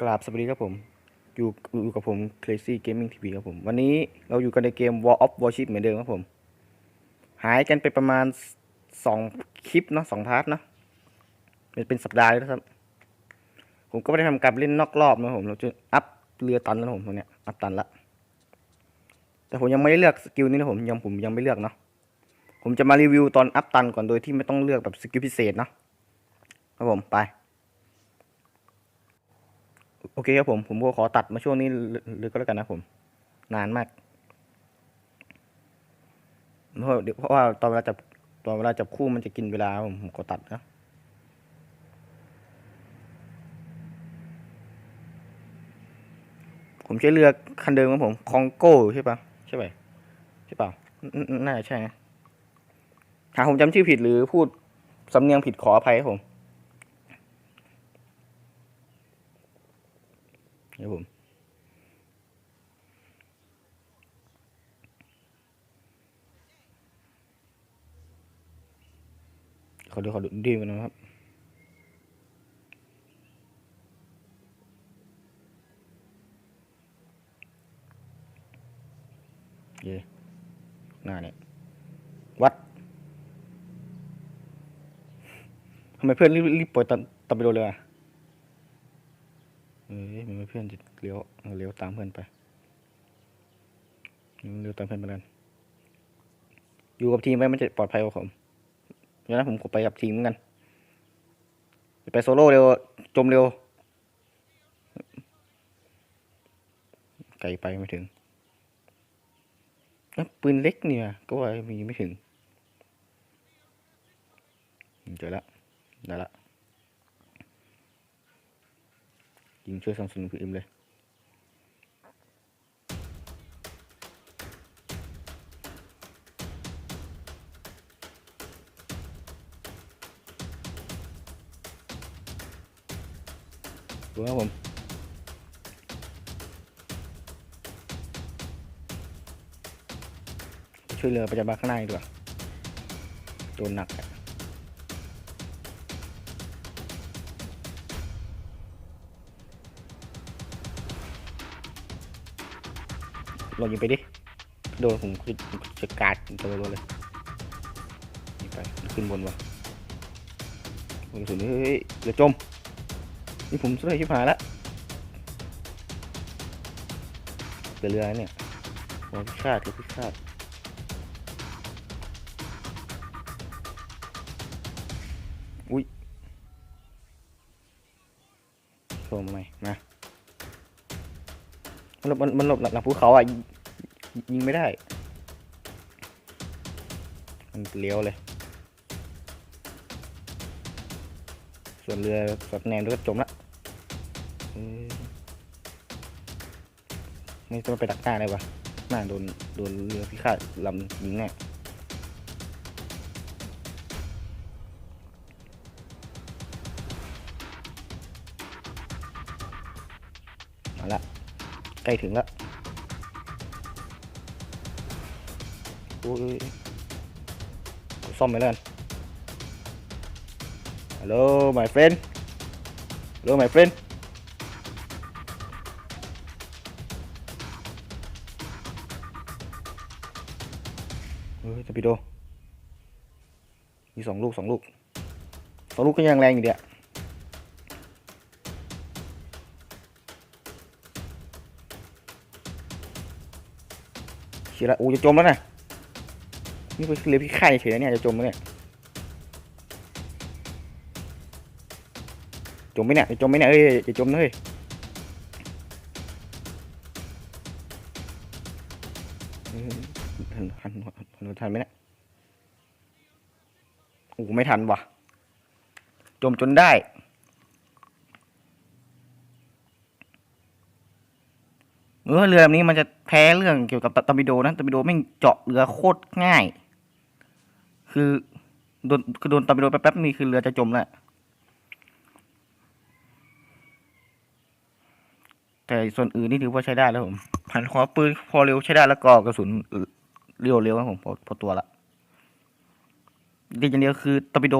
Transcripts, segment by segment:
กราบสวัสดีครับผมอยู่อยู่กับผม Crazy Gaming TV ครับผม วันนี้เราอยู่กันในเกม War of Warship เหมือนเดิมครับผม หายกันไปประมาณสองคลิปเนาะสองพาร์ทเนาะเป็นเป็นสัปดาห์แล้วครับ ผมก็ไม่ได้ทำการเล่นนอกรอบนะผม เราจะอัพเรือตันแล้วผมตรงเนี้ยอัพตันละ แต่ผมยังไม่ได้เลือกสกิลนี้นะผมยังผมยังไม่เลือกเนาะผมจะมารีวิวตอนอัพตันก่อนโดยที่ไม่ต้องเลือกแบบสกิลพิเศษเนาะครับผมไป โอเคครับผม ผมก็ขอตัดมาช่วงนี้เลยก็แล้วกันนะผม นานมากเพราะเดี๋ยวเพราะว่าตอนเวลาจับตอนเวลาจับคู่มันจะกินเวลาผมผมขอตัดนะผมใช้เรือคันเดิมครับผมคองโก้ใช่ปะใช่ปะใช่เปล่าน่าน่าจะใช่นะหากผมจำชื่อผิดหรือพูดสำเนียงผิดขออภัยครับผม ครับผมขอดูขอดูดีกันนะครับเย่หน้าเนี่ยวัดทำไมเพื่อนรีบรีบปล่อยตันตันไปโดนเลยอะ เพื่อนจะเลี้ยวเลี้ยวตามเพื่อนไปเลี้ยวตามเพื่อนไปกันอยู่กับทีมไว้มันจะปลอดภัยกว่าผมเพรานั้นผมก็ไปกับทีมเหมือนกันจะไปโซโล่เร็ว จมเร็ว ไกลไปไม่ถึงปืนเล็กเนี่ย ก็ว่ามีไม่ถึง เจอละได้ละ ยิงช่วยซัมซุงคืออิมเลย ดูครับผมช่วยเรือประจำบานข้างหน้าดีกว่าโดนหนักอะ ลองยิงไปดิ โดนผมคือจะกาดตัวเลยยิงไปขึ้นบนวะโอ้ยสุดเฮ้ยเรือจม นี่ผมช่วยชิบหายละเรือเรือเนี่ยโอ้พิฆาตเรือพิฆาตอุ้ยโชว์มาใหม่มา มันหลบมันมันหลบหลังภูเขาอะยิงไม่ได้ มันเลี้ยวเลย ส่วนเรือสอดแนมแล้วก็จมละไม่ต้องไปดักหน้าเลยวะหน้าโดนโดนเรือพิฆาตลำยิงแน่มาละ ล้ถึงแล้วโอ้ยซ่อมไปแล้วกัน Hello my friend Hello my friend เฮ้ยตะปิโดมีสองลูกสองลูกสองลูกก็ยังแรงอยู่เดียว เชียละโอ้จะจมแล้วนะนี่เป็นเรือพี่ค่เฉยนะเนี่ยจะจมแล้วเนี่ยจมไหมเนี่ยจะจมไหมเนี่ยเอ้ยจะจมนะเฮ้ยเอ้ยทันทันทันไหมเนี่ยโอ้ไม่ทันว่ะ จมจนได้ เออเรือลำนี้มันจะแพ้เรื่องเกี่ยวกับตอร์ปิโดนะตอร์ปิโดไม่เจาะเรือโคตรง่าย คือโดนคือโดนตอร์ปิโดแป๊บๆนี่คือเรือจะจมแล้วแต่ส่วนอื่นนี่ถือว่าใช้ได้แล้วผมหันหัวปืนพอเร็วใช้ได้แล้วก็กระสุนเร็วเร็วครับผมพอพอตัวละดีอย่างเดียวคือตอร์ปิโด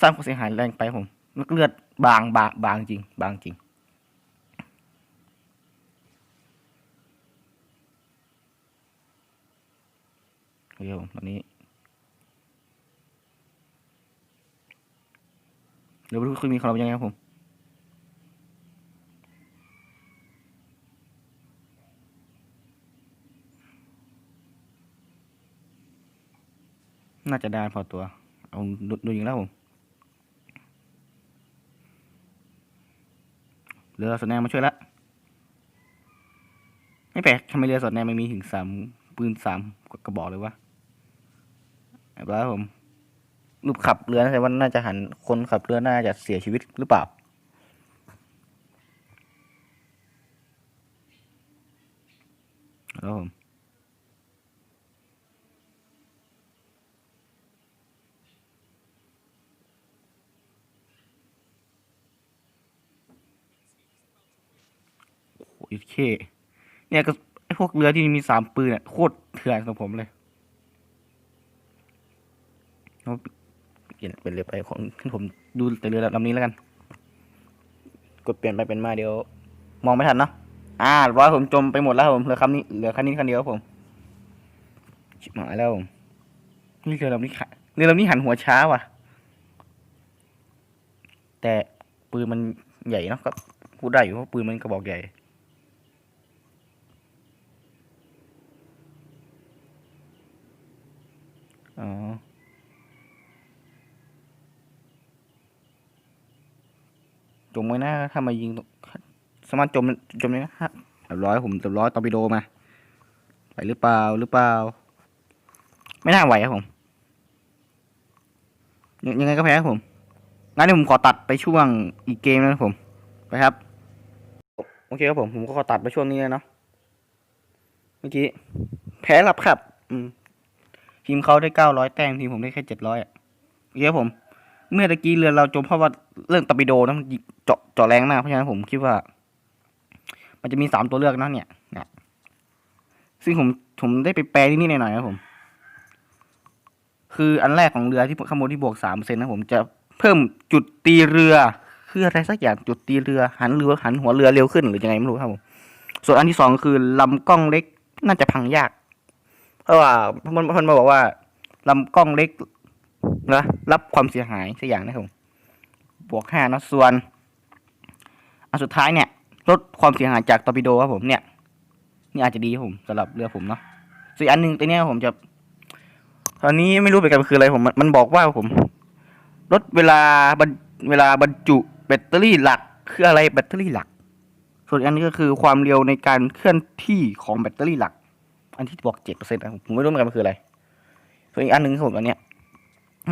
สร้างความเสียหายแรงไปผมเลือดบางบางบางจริง บางจริง คครับผมตอนนี้เดี๋ยวไปดูคุยมีของเรายังไงครับผมน่าจะได้พอตัว เอาดูดูยิงแล้วผมเรือสดแนมาช่วยละ ไม่แปลกทำไมเรือสดแนมมันมีถึงสามปืนสามกระบอกเลยวะ แบบว่าผมรูปขับเรือนะแต่ว่าน่าจะหันคนขับเรือน่าจะเสียชีวิตหรือเปล่าแล้วผมโอ้ยเคเนี่ยก็ไอพวกเรือที่มีสามปืนอะโคตรเถื่อนสำหรับผมเลย เอาเปลี่ยนเป็นเรือไปของผมดูแต่เรือลำนี้แล้วกัน กดเปลี่ยนไปเป็นมาเดี๋ยว มองไม่ทันเนาะอ่าร้อยผมจมไปหมดแล้วผมเหลือคำนี้เหลือคันนี้คันเดียวครับผมชิบหายแล้วผมนี่เรือลำนี้ค่ะเรือลำนี้หันหัวช้าว่ะ แต่ปืนมันใหญ่เนาะก็พูดได้อยู่เพราะปืนมันกระบอกใหญ่อ๋อ จมไว้นะถ้ามายิงสามารถจมจมเลยนะฮะเรียบร้อยผมเรียบร้อยตอร์ปิโดมาไปหรือเปล่าหรือเปล่า ไม่น่าไหวครับผมยังยังไงก็แพ้ครับผมงั้นเดี๋ยวผมขอตัดไปช่วงอีกเกมนะครับผม ไปครับ โอเคครับผมผมก็ขอตัดไปช่วงนี้เลยเนาะเมื่อกี้แพ้รับครับ อืมทีมเขาได้เก้าร้อยแต้มทีมผมได้แค่เจ็ดร้อยอะโอเคครับผม เมื่อตะกี้เรือเราจมเพราะว่า เรื่องตอร์ปิโดนะมันเจาะเจาะแรงมากเพราะฉะนั้นผมคิดว่า มันจะมีสามตัวเลือกนะเนี่ยนะซึ่งผมผมได้ไปแปลนิดหน่อยๆนะผม คืออันแรกของเรือที่ข้างบนที่บวกสามเปอร์เซ็นต์นะผมจะเพิ่มจุดตีเรือคืออะไรสักอย่างจุดตีเรือหันเรือหันหัวเรือเร็วขึ้นหรือยังไงไม่รู้ครับผมส่วนอันที่สองคือลำกล้องเล็กน่าจะพังยาก เพราะว่ามันมันมาบอกว่าลำกล้องเล็กนะรับความเสียหายสักอย่างนะครับผม บวกห้านะส่วนอันสุดท้ายเนี่ยลดความเสียหายจากตอร์ปิโดครับผมเนี่ยนี่อาจจะดีผมสำหรับเรือผมเนาะส่วนอีกอันหนึงตัวเนี้ยผมจะ ตอนนี้ไม่รู้เหมือนกันคืออะไรผมมันมันบอกว่าผมลดเวลาเวลาบรรจุแบตเตอรี่หลักคืออะไรแบตเตอรี่หลัก ส่วนอันนี้ก็คือความเร็วในการเคลื่อนที่ของแบตเตอรี่หลัก อันที่บอกเจ็ดเปอร์เซ็นต์นะผมไม่รู้เหมือนกันมันคืออะไร ส่วนอีกอันหนึ่งครับผมอันเนี้ย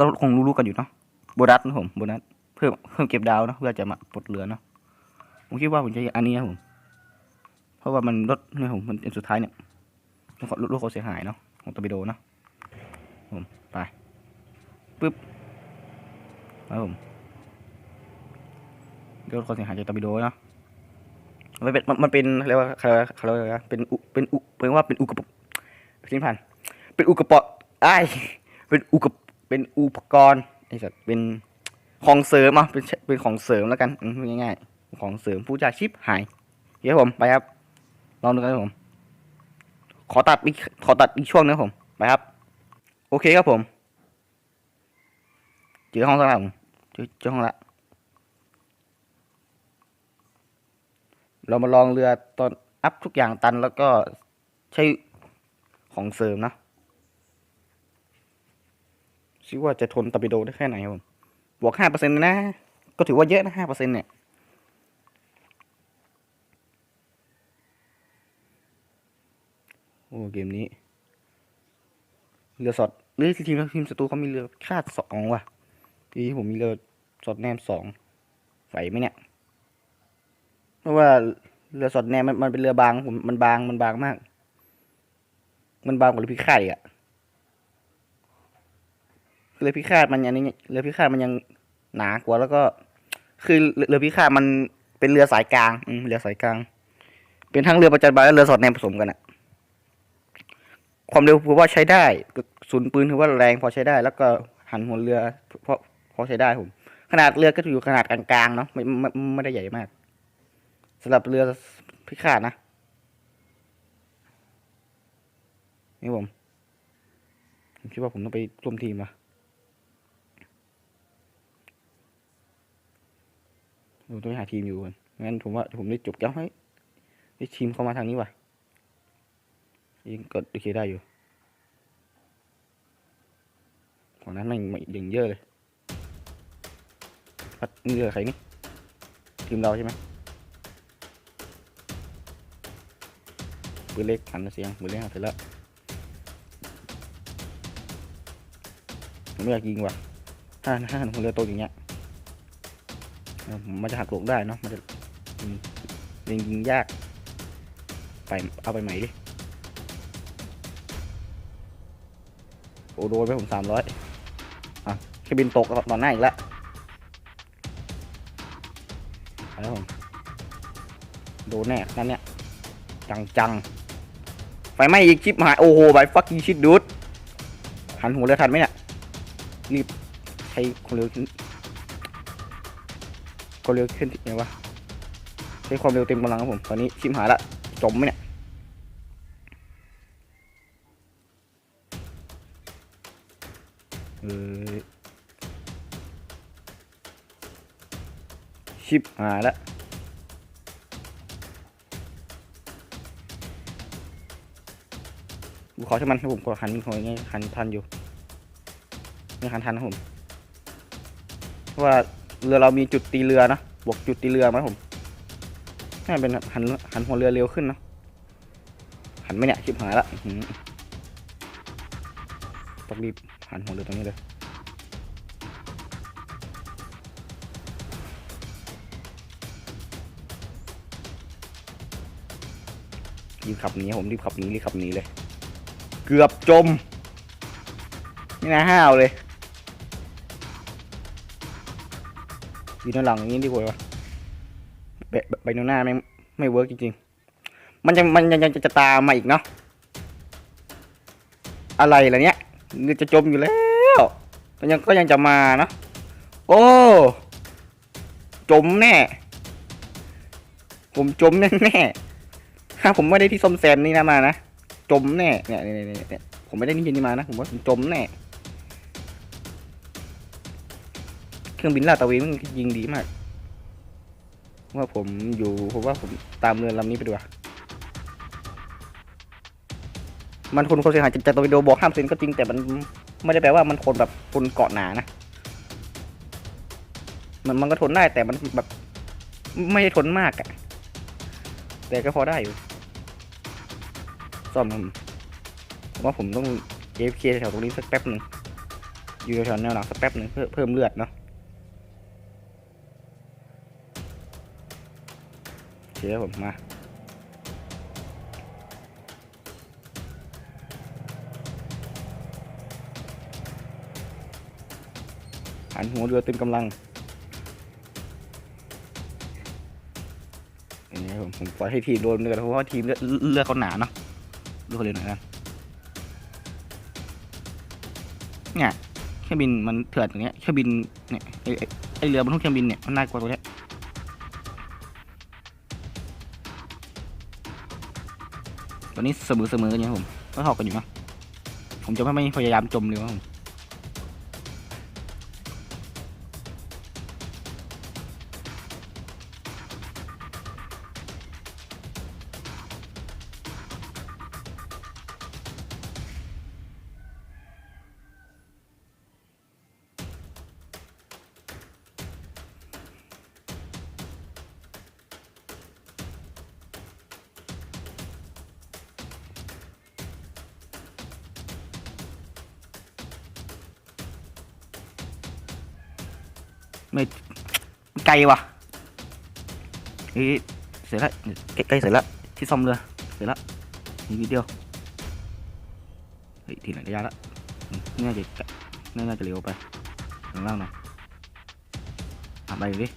ก็คงรู้ๆกันอยู่เนาะโบนัสนะผมโบนัส พิ่มเพิ่มเก็บดาวเนาะเพื่อจะมาปลดเรือเนาะผมคิดว่าผมจะอันนี้นะผมเพราะว่ามันลดเนี่ยผมมันอันสุดท้ายเนี่ยลดลดความเสียหายเนาะของตอร์ปิโดเนาะผมไปปึ๊บแล้วผมลดความเสียหายจากตอร์ปิโดเนาะมันเป็นมันเป็นเรียกว่าเขาเรียกว่าเขาเรียกว่าเป็นอุเป็นอุเป็นว่าเป็นอุกปสิ้นพันเป็นอุกปอไอเป็นอุกเป็นอุปกรณ์ไอ้สัตว์เป็น ของเสริมอะเป็นเป็นของเสริมแล้วกันง่ายๆของเสริมผู้จ่าชิปหายเดี๋ยวผมไปครับลองดูกันผม ขอตัดอีกขอตัดอีกช่วงนึงผมไปครับ โอเคครับผมเจอห้องสักแล้วผมเจอเจอห้องละเรามาลองเรือตอนอัพทุกอย่างตันแล้วก็ใช้ของเสริมนะซิว่าจะทนตอร์ปิโดได้แค่ไหนครับผม บวกห้าเปอร์เซ็นต์นะ ก็ถือว่าเยอะนะห้าเปอร์เซ็นต์เนี่ยโอ้เกมนี้ เรือสอดหรือทีมทีมศัตรูเขามีเรือคาดสองว่ะ ทีนี้ผมมีเรือสอดแนมสองไหวไหมเนี่ยเพราะว่าเรือสอดแนมมันมันเป็นเรือบางผมมันบางมันบางมาก มันบางกว่าเรือพิฆาตอีกอะเรือพิฆาตมันยังนี่เรือพิฆาตมันยัง หนากว่าแล้วก็ คือเรือพิฆาตมันเป็นเรือสายกลางอืมเรือสายกลาง เป็นทั้งเรือประจันบานและเรือสอดแนมผสมกันอะความเร็วถือว่าใช้ได้ศูนย์ปืนถือว่าแรงพอใช้ได้ แล้วก็หันหัวเรือพอพอใช้ได้ผม ขนาดเรือก็อยู่ขนาดกลางๆเนาะไม่ไม่ไม่ได้ใหญ่มากสำหรับเรือพิฆาตนะนี่ผมผมคิดว่าผมต้องไปร่วมทีมว่ะ ผมต้องไปหาทีมอยู่ก่อนงั้นผมว่าผมได้จบแก้วให้ไอ้ทีมเข้ามาทางนี้ว่ะยิงกดโอเคได้อยู่ของนั้นม่งมาอย่างเยอะเลยพัดนี่เรือใครนี่ทีมเราใช่ไหมปืนเล็กหันเสียงปืนเล็กหันเสร็จแล้วผมไม่อยากยิงว่ะถ้าถ้าหันหัวเรือโตอย่างเงี้ย มันจะหักหลบได้เนาะมันจะยิงยิงยาก ไปเอาไปใหม่ดิโอ้โดนไปผมสามร้อยอะเครื่องบินตกตอนหน้าอีกแล้วไปแล้วผมโดนแน่นั่นเนี่ย จังจังๆไฟไหม้อีกชิปหาย โอ้โหไปฟักกิ้งชิดดูดหันหัวเรือทันไหมเนี่ยรีบใช้ควเร็ว ขึ้นความเร็วขึ้นไงวะใช้ความเร็วเต็มกำลังครับผม ตอนนี้ชิมหายละจมไหมเนี่ยชิบหายละบุขอใช่มันให้ผมกดหันหัวยังไงหันทันอยู่ไม่หันทันนะผมเพราะว่า เรือเรามีจุดตีเรือนะบวกจุดตีเรือไหมผมน่าเป็นหันหันหัวเรือเร็วขึ้นนะหันไม่เนี่ยชิบหายละต้องรีบหันหัวเรือตรงนี้เลยรีบขับหนีครับผมรีบขับหนีรีบขับหนีเลย เกือบจม นี่นะห้าวเลย อยู่ด้านหลังอย่างนี้ดีกว่าวะใบใบโนหน้าไม่ไม่เวิร์กจริงๆ มันยังมันยังจะตามมาอีกเนาะ อะไรล่ะเนี้ยเรือจะจมอยู่แล้วมันยังก็ยังจะมาเนาะ โอ้ จมแน่ ผมจมแน่แน่ถ้าผมไม่ได้ที่ส้มแซมนี่นะมานะ จมแน่ เนี่ยเนี่ยเนี่ยเนี่ยผมไม่ได้นี่ยินนี่มานะ ผมว่าผมจมแน่ รื่องบินลาดตระเวนมันยิงดีมากว่าผมอยู่ผมว่าผมตามเรือลำนี้ไปดีกว่ามันคนคนเสียหายจากตอร์ปิโดบอกห้ามเซ็นก็จริงแต่มันไม่ได้แปลว่ามันคนแบบคนเกาะหนานะ มันมันก็ทนได้แต่มันแบบไม่ได้ทนมากอะแต่ก็พอได้อยู่ซ่อมมผมว่าผมต้อง AFK แถวตรงนี้สักแป๊บหนึ่งอยู่แถวแนวหลังสักแป๊บหนึ่งเพื่อเพิ่มเลือดเนาะ ครับผมมาหันหัวเรือเต็มกำลังอย่างนี้ผมผมปล่อยให้ทีมโดนเรือเพราะว่าทีมเลือดเลือดเขาหนาเนาะดูเขาเรือหน่อยกันเนี่ยเครื่องบินมันเถื่อนอย่างเงี้ยเครื่องบินเนี่ยไอไอ้ไอเรือบรรทุกเครื่องบินเนี่ยมันน่ากลัวตรงเนี้ย ตอนนี้เสมอเสมอกันอยู่ครับผมก็หอกกันอยู่นะผมจะไม่ไม่พยายามจมเลยครับผม ไม่ไกลว่ะเฮ้ยเสร็จแล้วใกล้ๆเสร็จแล้วที่ซ่อมเรือเสร็จแล้วนี่นิดเดียวเฮ้ยทีไหนระยะละน่าจะน่าจะเร็วไปข้างล่างหน่อยอะไปดิ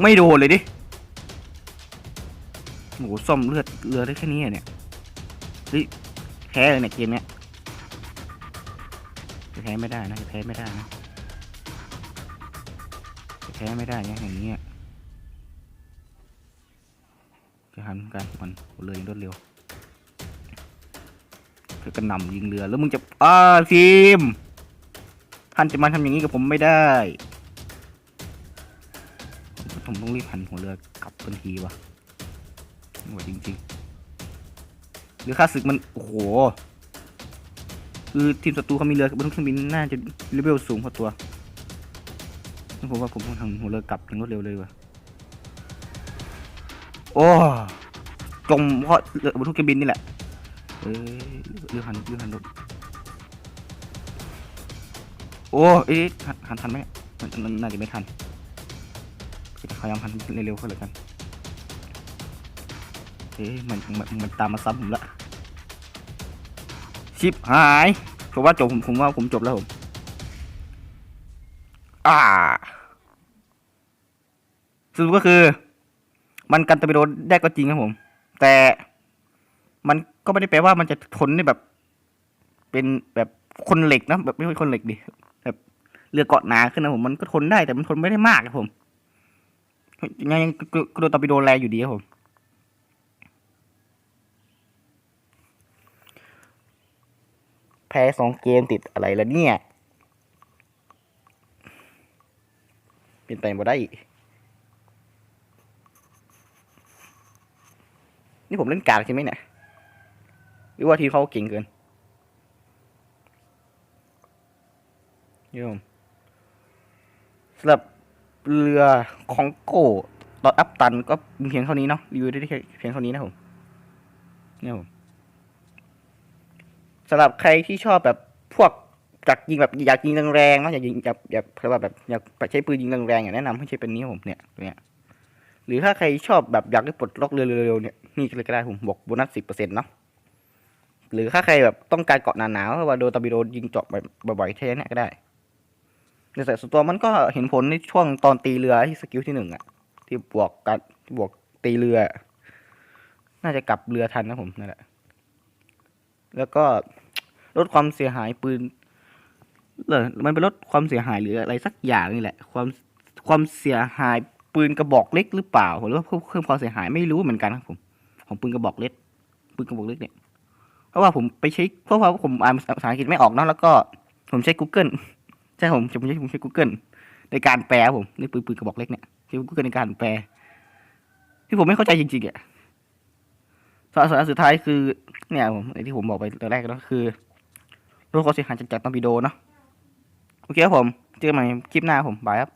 ไม่โดนเลยดิโอ้โหซ่อมเลือดเรือได้แค่นี้เนี่ยเฮ้ยแพ้เลยเนี่ยเกมเนี้ย แพ้ไม่ได้นะจะแพ้ไม่ได้นะจะแพ้ไม่ได้นะอย่างนี้ยจะหันการมันเลยรวดเร็วเธอกระหน่ำยิงเรือแล้วมึงจะอ้าทีมท่านจะมาทำอย่างนี้กับผมไม่ได้ผมต้องรีบหันหัวเรือกลับทันทีวะไม่ไหวจริงๆหรือค่าศึกมันโอ้โห คือทีมศัตรูเขามีเรือบนเครื่องบินน่าจะเลเวลสูงพอตัวผมว่าผมต้องทำหัวเรือกลับอย่างรวดเร็วเลยว่ะโอ้จมเพราะเรือบนทุกเครื่องบินนี่แหละ เอ้ยเรือหันเรือหันรถโอ้เอ๊ะหันทันไหมมันน่าจะไม่ทันพยายามหันเร็วๆเขาเลยกันเอ๊ะมันมันมันตามมาซ้ำผมละ ชิปหายผมว่าจบผมผมว่าผมจบแล้วผม อ่าสรุปก็คือ มันกันตะไปโดนได้ก็จริงครับผม แต่มันก็ไม่ได้แปลว่ามันจะทนได้แบบ เป็นแบบคนเหล็กนะแบบไม่ใช่คนเหล็กดิแบบเรือเกาะหนาขึ้นนะผมมันก็ทนได้แต่มันทนไม่ได้มากครับผมยังไงก็ก็โดนตะไปโดนแรงอยู่ดีครับผม แพ้สองเกมติดอะไรแล้วเนี่ยเป็นไปบ่ได้ นี่ผมเล่นกากใช่ไหมเนี่ย หรือว่าทีมเขาเก่งเกินโยมสำหรับเรือของโกตอนอัพตันก็เพียงเท่านี้เนาะรีวิวได้แค่เพียงเท่านี้นะผมเนี่ยผม สำหรับใครที่ชอบแบบพวกจากยิงแบบอยากยิงแรงๆนะอยากยิงอยากอยากแบบอยากใช้ปืนยิงแรงๆอะแนะนำให้ใช้เป็นนี้ผมเนี่ยเนี้ยหรือถ้าใครชอบแบบอยากได้ปลดล็อกเร็วๆเนี่ยนี่เลยก็ได้ผมบอกโบนัสสิบเปอร์เซ็นต์เนาะหรือถ้าใครแบบต้องการเกาะหนาๆเพราะว่าโดนตาบิโดยิงเจาะบ่อยๆแค่นี้ก็ได้แต่ส่วนตัวมันก็เห็นผลในช่วงตอนตีเรือที่สกิลที่หนึ่งอะที่บวกการบวกตีเรือ น่าจะกลับเรือทันนะผมนั่นแหละแล้วก็ ลดความเสียหายปืนเออมันเป็นลดความเสียหายหรืออะไรสักอย่างนี่แหละ ความความเสียหายปืนกระบอกเล็กหรือเปล่าหรือว่าเพิ่มเพิ่มความเสียหายไม่รู้เหมือนกันครับผมของปืนกระบอกเล็กปืนกระบอกเล็กเนี่ยเพราะว่าผมไปใช้เพราะว่าผมอ่านภาษาอังกฤษไม่ออกเนอะแล้วก็ผมใช้ Google ใช่ผมผมใช้ผมใช้ Google ในการแปลผมในปืนปืนกระบอกเล็กเนี่ยใช้ Google ในการแปล ที่ผมไม่เข้าใจจริงๆอะสาระสุดท้ายคือ เนี่ยผมที่ผมบอกไปตอนแรกก็คือ รถความเสียหายจากตอร์ปิโดเนาะโอเคครับผม เจอกันใหม่คลิปหน้าผมบายครับ